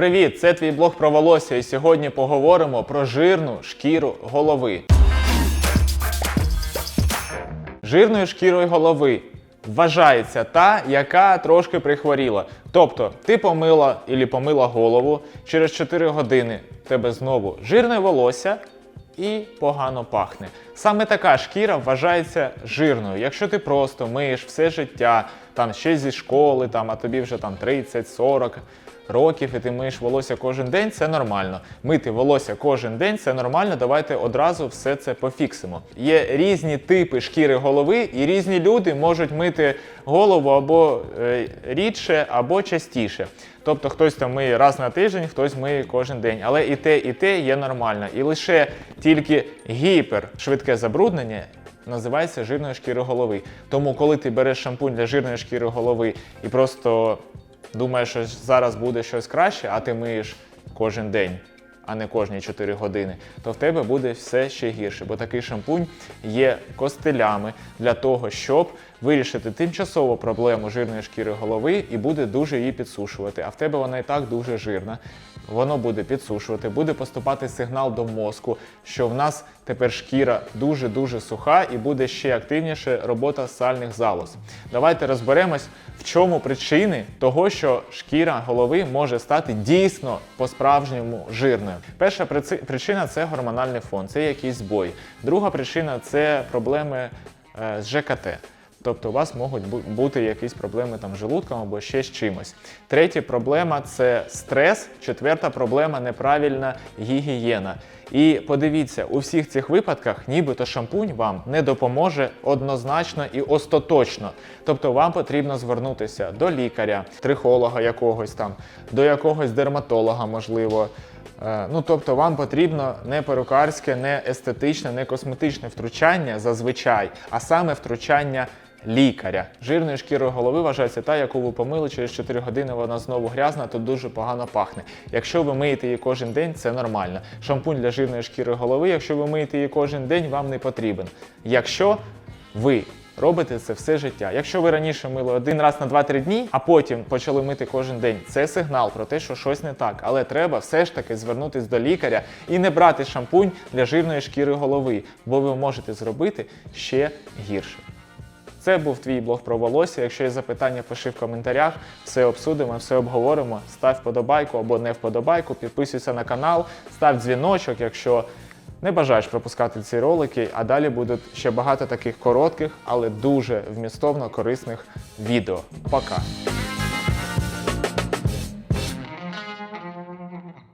Привіт! Це твій блог про волосся, і сьогодні поговоримо про жирну шкіру голови. Жирною шкірою голови вважається та, яка трошки прихворіла. Тобто, ти помила і помила голову, через 4 години тебе знову жирне волосся і погано пахне. Саме така шкіра вважається жирною. Якщо ти просто миєш все життя, там ще зі школи, там, а тобі вже там 30-40 років, і ти миєш волосся кожен день, це нормально. Мити волосся кожен день це нормально. Давайте одразу все це пофіксимо. Є різні типи шкіри голови, і різні люди можуть мити голову або е, рідше, або частіше. Тобто хтось там миє раз на тиждень, хтось миє кожен день. Але і те, і те є нормально. І лише тільки гіпершвидке забруднення називається жирною шкірою голови. Тому, коли ти береш шампунь для жирної шкіри голови і просто думаєш, що зараз буде щось краще, а ти миєш кожен день, а не кожні 4 години, то в тебе буде все ще гірше, бо такий шампунь є костилями для того, щоб вирішити тимчасово проблему жирної шкіри голови і буде дуже її підсушувати. А в тебе вона і так дуже жирна. Воно буде підсушувати, буде поступати сигнал до мозку, що в нас тепер шкіра дуже-дуже суха і буде ще активніше робота сальних залоз. Давайте розберемось, в чому причини того, що шкіра голови може стати дійсно по-справжньому жирною. Перша причина це гормональний фон, це якийсь збой. Друга причина це проблеми е, з ЖКТ. Тобто у вас можуть бути якісь проблеми там з желудком або ще з чимось. Третя проблема це стрес. Четверта проблема неправильна гігієна. І подивіться, у всіх цих випадках, нібито шампунь вам не допоможе однозначно і остаточно. Тобто вам потрібно звернутися до лікаря, трихолога якогось там, до якогось дерматолога, можливо. Е, Ну, тобто вам потрібно не перукарське, не естетичне, не косметичне втручання зазвичай, а саме втручання лікаря. Жирною шкірою голови вважається та, яку ви помили через 4 години, вона знову грязна, то дуже погано пахне. Якщо ви миєте її кожен день, це нормально. Шампунь для жирної шкіри голови, якщо ви миєте її кожен день, вам не потрібен. Якщо ви Робите це все життя. Якщо ви раніше мили один раз на 2-3 дні, а потім почали мити кожен день, це сигнал про те, що щось не так. Але треба все ж таки звернутися до лікаря і не брати шампунь для жирної шкіри голови, бо ви можете зробити ще гірше. Це був твій блог про волосся. Якщо є запитання, пиши в коментарях. Все обсудимо, все обговоримо. Став вподобайку або не вподобайку, підписуйся на канал, став дзвіночок, якщо не бажаєш пропускати ці ролики. А далі будуть ще багато таких коротких, але дуже вмістовно корисних відео. Пока!